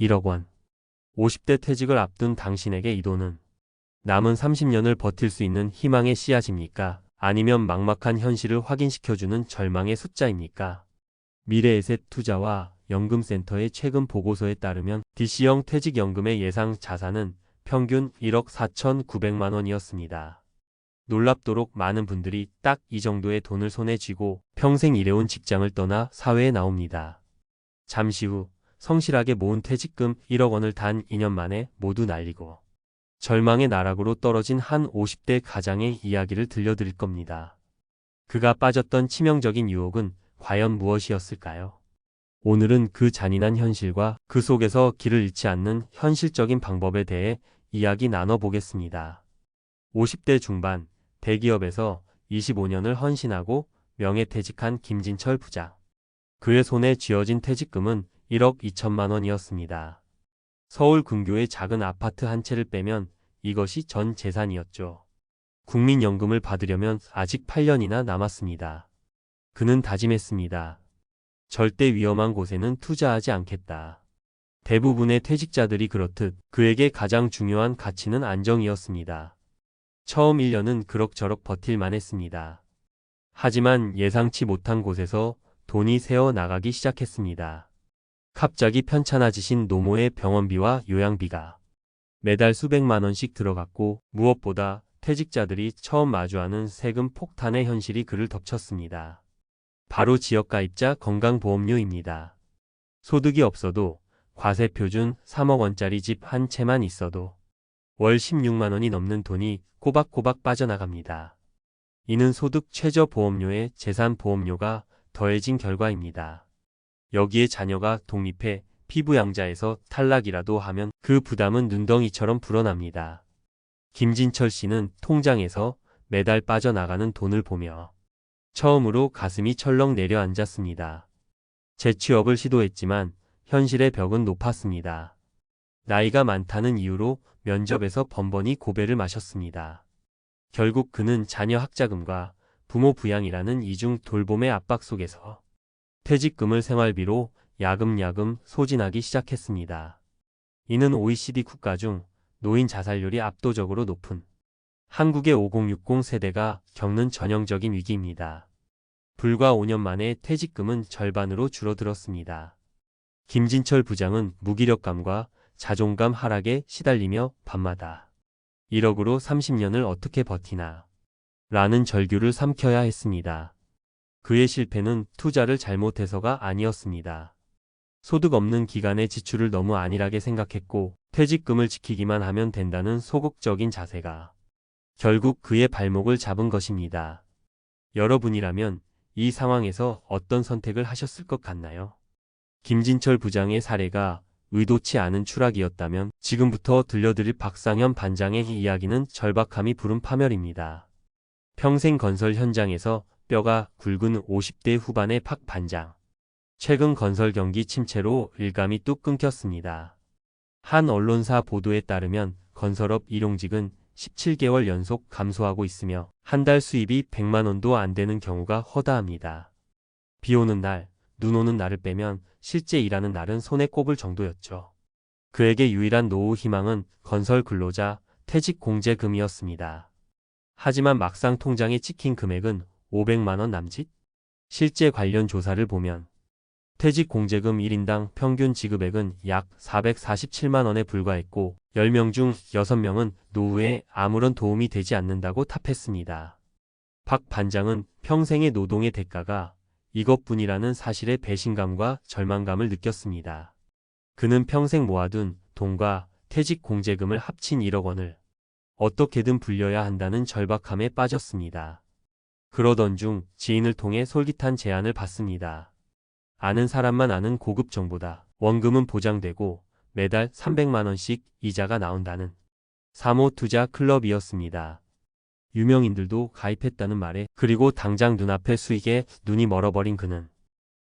1억 원. 50대 퇴직을 앞둔 당신에게 이 돈은 남은 30년을 버틸 수 있는 희망의 씨앗입니까? 아니면 막막한 현실을 확인시켜주는 절망의 숫자입니까? 미래에셋 투자와 연금센터의 최근 보고서에 따르면 DC형 퇴직연금의 예상 자산은 평균 1억 4,900만 원이었습니다. 놀랍도록 많은 분들이 딱 이 정도의 돈을 손에 쥐고 평생 일해온 직장을 떠나 사회에 나옵니다. 잠시 후 성실하게 모은 퇴직금 1억 원을 단 2년 만에 모두 날리고 절망의 나락으로 떨어진 한 50대 가장의 이야기를 들려드릴 겁니다. 그가 빠졌던 치명적인 유혹은 과연 무엇이었을까요? 오늘은 그 잔인한 현실과 그 속에서 길을 잃지 않는 현실적인 방법에 대해 이야기 나눠보겠습니다. 50대 중반 대기업에서 25년을 헌신하고 명예퇴직한 김진철 부장. 그의 손에 쥐어진 퇴직금은 1억 2천만 원이었습니다. 서울 근교의 작은 아파트 한 채를 빼면 이것이 전 재산이었죠. 국민연금을 받으려면 아직 8년이나 남았습니다. 그는 다짐했습니다. 절대 위험한 곳에는 투자하지 않겠다. 대부분의 퇴직자들이 그렇듯 그에게 가장 중요한 가치는 안정이었습니다. 처음 1년은 그럭저럭 버틸만 했습니다. 하지만 예상치 못한 곳에서 돈이 새어 나가기 시작했습니다. 갑자기 편찮아지신 노모의 병원비와 요양비가 매달 수백만 원씩 들어갔고 무엇보다 퇴직자들이 처음 마주하는 세금 폭탄의 현실이 그를 덮쳤습니다. 바로 지역가입자 건강보험료입니다. 소득이 없어도 과세 표준 3억 원짜리 집 한 채만 있어도 월 16만 원이 넘는 돈이 꼬박꼬박 빠져나갑니다. 이는 소득 최저 보험료에 재산 보험료가 더해진 결과입니다. 여기에 자녀가 독립해 피부양자에서 탈락이라도 하면 그 부담은 눈덩이처럼 불어납니다. 김진철 씨는 통장에서 매달 빠져나가는 돈을 보며 처음으로 가슴이 철렁 내려앉았습니다. 재취업을 시도했지만 현실의 벽은 높았습니다. 나이가 많다는 이유로 면접에서 번번이 고배를 마셨습니다. 결국 그는 자녀 학자금과 부모 부양이라는 이중 돌봄의 압박 속에서 퇴직금을 생활비로 야금야금 소진하기 시작했습니다. 이는 OECD 국가 중 노인 자살률이 압도적으로 높은 한국의 5060 세대가 겪는 전형적인 위기입니다. 불과 5년 만에 퇴직금은 절반으로 줄어들었습니다. 김진철 부장은 무기력감과 자존감 하락에 시달리며 밤마다 1억으로 30년을 어떻게 버티나 라는 절규를 삼켜야 했습니다. 그의 실패는 투자를 잘못해서가 아니었습니다. 소득 없는 기간의 지출을 너무 안일하게 생각했고 퇴직금을 지키기만 하면 된다는 소극적인 자세가 결국 그의 발목을 잡은 것입니다. 여러분이라면 이 상황에서 어떤 선택을 하셨을 것 같나요? 김진철 부장의 사례가 의도치 않은 추락이었다면 지금부터 들려드릴 박상현 반장의 이야기는 절박함이 부른 파멸입니다. 평생 건설 현장에서 뼈가 굵은 50대 후반의 박 반장. 최근 건설 경기 침체로 일감이 뚝 끊겼습니다. 한 언론사 보도에 따르면 건설업 일용직은 17개월 연속 감소하고 있으며 한 달 수입이 100만 원도 안 되는 경우가 허다합니다. 비 오는 날, 눈 오는 날을 빼면 실제 일하는 날은 손에 꼽을 정도였죠. 그에게 유일한 노후 희망은 건설 근로자 퇴직 공제금이었습니다. 하지만 막상 통장에 찍힌 금액은 500만원 남짓? 실제 관련 조사를 보면 퇴직 공제금 1인당 평균 지급액은 약 447만원에 불과했고 10명 중 6명은 노후에 아무런 도움이 되지 않는다고 탑했습니다. 박 반장은 평생의 노동의 대가가 이것뿐이라는 사실에 배신감과 절망감을 느꼈습니다. 그는 평생 모아둔 돈과 퇴직 공제금을 합친 1억 원을 어떻게든 불려야 한다는 절박함에 빠졌습니다. 그러던 중 지인을 통해 솔깃한 제안을 받습니다. 아는 사람만 아는 고급 정보다 원금은 보장되고 매달 300만원씩 이자가 나온다는 사모 투자 클럽이었습니다. 유명인들도 가입했다는 말에 그리고 당장 눈앞의 수익에 눈이 멀어버린 그는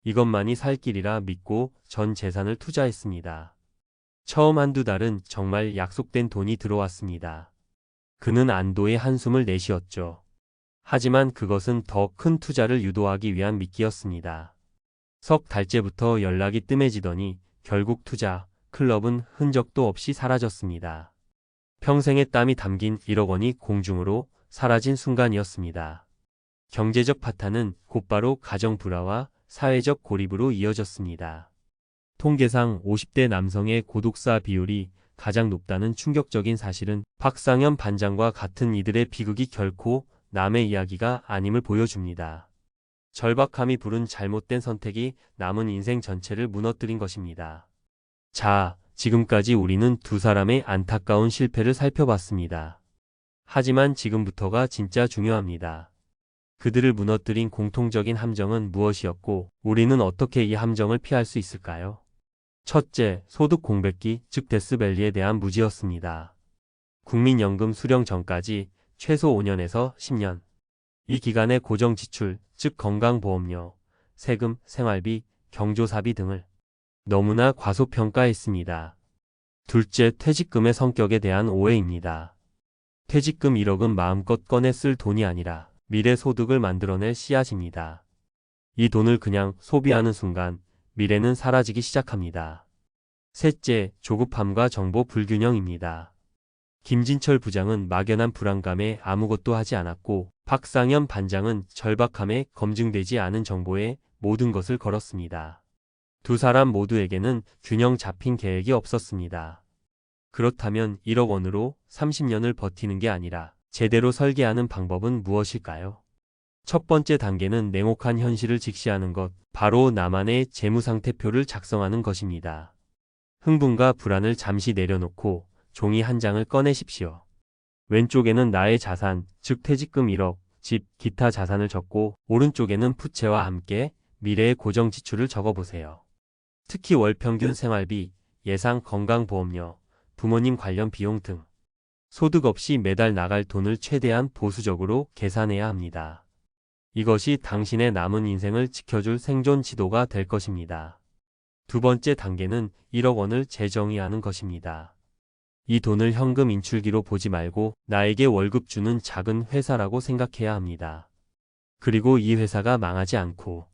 이것만이 살 길이라 믿고 전 재산을 투자했습니다. 처음 한두 달은 정말 약속된 돈이 들어왔습니다. 그는 안도의 한숨을 내쉬었죠. 하지만 그것은 더 큰 투자를 유도하기 위한 미끼였습니다. 석 달째부터 연락이 뜸해지더니 결국 투자 클럽은 흔적도 없이 사라졌습니다. 평생의 땀이 담긴 1억 원이 공중으로 사라진 순간이었습니다. 경제적 파탄은 곧바로 가정 불화와 사회적 고립으로 이어졌습니다. 통계상 50대 남성의 고독사 비율이 가장 높다는 충격적인 사실은 박상현 반장과 같은 이들의 비극이 결코 남의 이야기가 아님을 보여줍니다. 절박함이 부른 잘못된 선택이 남은 인생 전체를 무너뜨린 것입니다. 자, 지금까지 우리는 두 사람의 안타까운 실패를 살펴봤습니다. 하지만 지금부터가 진짜 중요합니다. 그들을 무너뜨린 공통적인 함정은 무엇이었고 우리는 어떻게 이 함정을 피할 수 있을까요? 첫째, 소득 공백기, 즉 데스밸리에 대한 무지였습니다. 국민연금 수령 전까지 최소 5년에서 10년. 이 기간의 고정 지출, 즉 건강보험료, 세금, 생활비, 경조사비 등을 너무나 과소평가했습니다. 둘째, 퇴직금의 성격에 대한 오해입니다. 퇴직금 1억은 마음껏 꺼내 쓸 돈이 아니라 미래 소득을 만들어낼 씨앗입니다. 이 돈을 그냥 소비하는 순간 미래는 사라지기 시작합니다. 셋째, 조급함과 정보 불균형입니다. 김진철 부장은 막연한 불안감에 아무것도 하지 않았고 박상현 반장은 절박함에 검증되지 않은 정보에 모든 것을 걸었습니다. 두 사람 모두에게는 균형 잡힌 계획이 없었습니다. 그렇다면 1억 원으로 30년을 버티는 게 아니라 제대로 설계하는 방법은 무엇일까요? 첫 번째 단계는 냉혹한 현실을 직시하는 것, 바로 나만의 재무상태표를 작성하는 것입니다. 흥분과 불안을 잠시 내려놓고 종이 한 장을 꺼내십시오. 왼쪽에는 나의 자산, 즉 퇴직금 1억, 집, 기타 자산을 적고 오른쪽에는 부채와 함께 미래의 고정 지출을 적어보세요. 특히 월 평균 생활비, 예상 건강보험료, 부모님 관련 비용 등 소득 없이 매달 나갈 돈을 최대한 보수적으로 계산해야 합니다. 이것이 당신의 남은 인생을 지켜줄 생존 지도가 될 것입니다. 두 번째 단계는 1억 원을 재정의하는 것입니다. 이 돈을 현금 인출기로 보지 말고 나에게 월급 주는 작은 회사라고 생각해야 합니다. 그리고 이 회사가 망하지 않고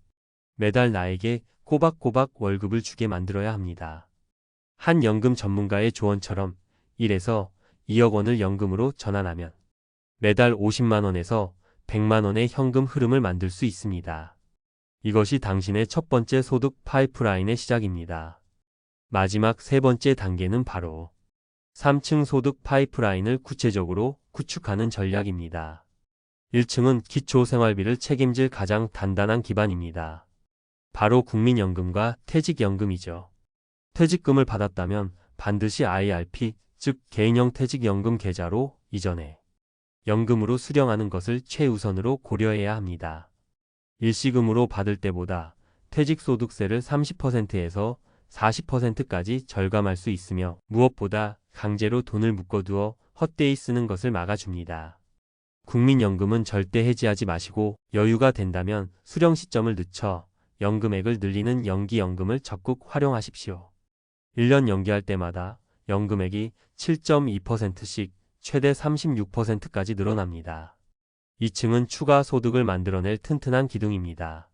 매달 나에게 꼬박꼬박 월급을 주게 만들어야 합니다. 한 연금 전문가의 조언처럼 1에서 2억 원을 연금으로 전환하면 매달 50만 원에서 100만 원의 현금 흐름을 만들 수 있습니다. 이것이 당신의 첫 번째 소득 파이프라인의 시작입니다. 마지막 세 번째 단계는 바로 3층 소득 파이프라인을 구체적으로 구축하는 전략입니다. 1층은 기초생활비를 책임질 가장 단단한 기반입니다. 바로 국민연금과 퇴직연금이죠. 퇴직금을 받았다면 반드시 IRP, 즉 개인형 퇴직연금 계좌로 이전해 연금으로 수령하는 것을 최우선으로 고려해야 합니다. 일시금으로 받을 때보다 퇴직소득세를 30%에서 40%까지 절감할 수 있으며 무엇보다 강제로 돈을 묶어두어 헛되이 쓰는 것을 막아줍니다. 국민연금은 절대 해지하지 마시고 여유가 된다면 수령 시점을 늦춰 연금액을 늘리는 연기연금을 적극 활용하십시오. 1년 연기할 때마다 연금액이 7.2%씩 최대 36%까지 늘어납니다. 2층은 추가 소득을 만들어낼 튼튼한 기둥입니다.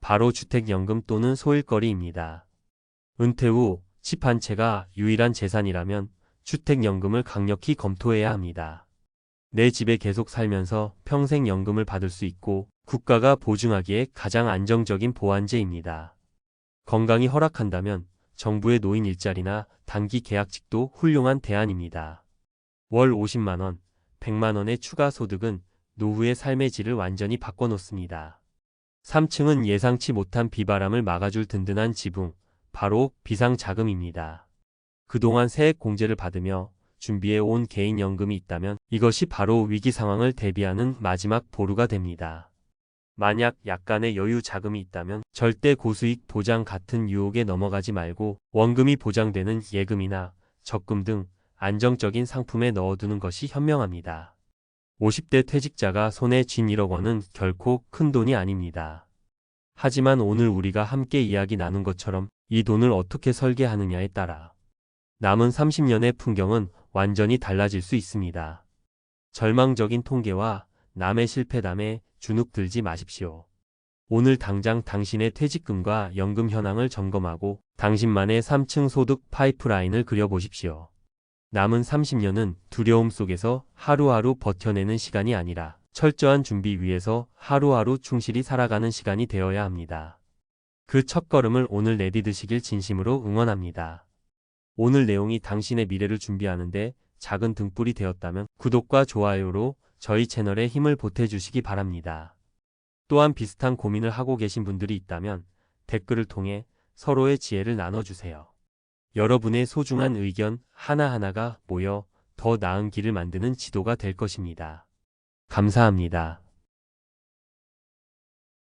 바로 주택연금 또는 소일거리입니다. 은퇴 후 집 한 채가 유일한 재산이라면 주택연금을 강력히 검토해야 합니다. 내 집에 계속 살면서 평생 연금을 받을 수 있고 국가가 보증하기에 가장 안정적인 보완제입니다. 건강이 허락한다면 정부의 노인 일자리나 단기 계약직도 훌륭한 대안입니다. 월 50만원, 100만원의 추가 소득은 노후의 삶의 질을 완전히 바꿔놓습니다. 3층은 예상치 못한 비바람을 막아줄 든든한 지붕, 바로 비상자금입니다. 그동안 세액 공제를 받으며 준비해 온 개인연금이 있다면 이것이 바로 위기 상황을 대비하는 마지막 보루가 됩니다. 만약 약간의 여유 자금이 있다면 절대 고수익 보장 같은 유혹에 넘어가지 말고 원금이 보장되는 예금이나 적금 등 안정적인 상품에 넣어두는 것이 현명합니다. 50대 퇴직자가 손에 쥔 1억 원은 결코 큰 돈이 아닙니다. 하지만 오늘 우리가 함께 이야기 나눈 것처럼 이 돈을 어떻게 설계하느냐에 따라 남은 30년의 풍경은 완전히 달라질 수 있습니다. 절망적인 통계와 남의 실패담에 주눅 들지 마십시오. 오늘 당장 당신의 퇴직금과 연금 현황을 점검하고 당신만의 3층 소득 파이프라인을 그려보십시오. 남은 30년은 두려움 속에서 하루하루 버텨내는 시간이 아니라 철저한 준비 위에서 하루하루 충실히 살아가는 시간이 되어야 합니다. 그 첫걸음을 오늘 내디드시길 진심으로 응원합니다. 오늘 내용이 당신의 미래를 준비하는데 작은 등불이 되었다면 구독과 좋아요로 저희 채널에 힘을 보태주시기 바랍니다. 또한 비슷한 고민을 하고 계신 분들이 있다면 댓글을 통해 서로의 지혜를 나눠주세요. 여러분의 소중한 의견 하나하나가 모여 더 나은 길을 만드는 지도가 될 것입니다. 감사합니다.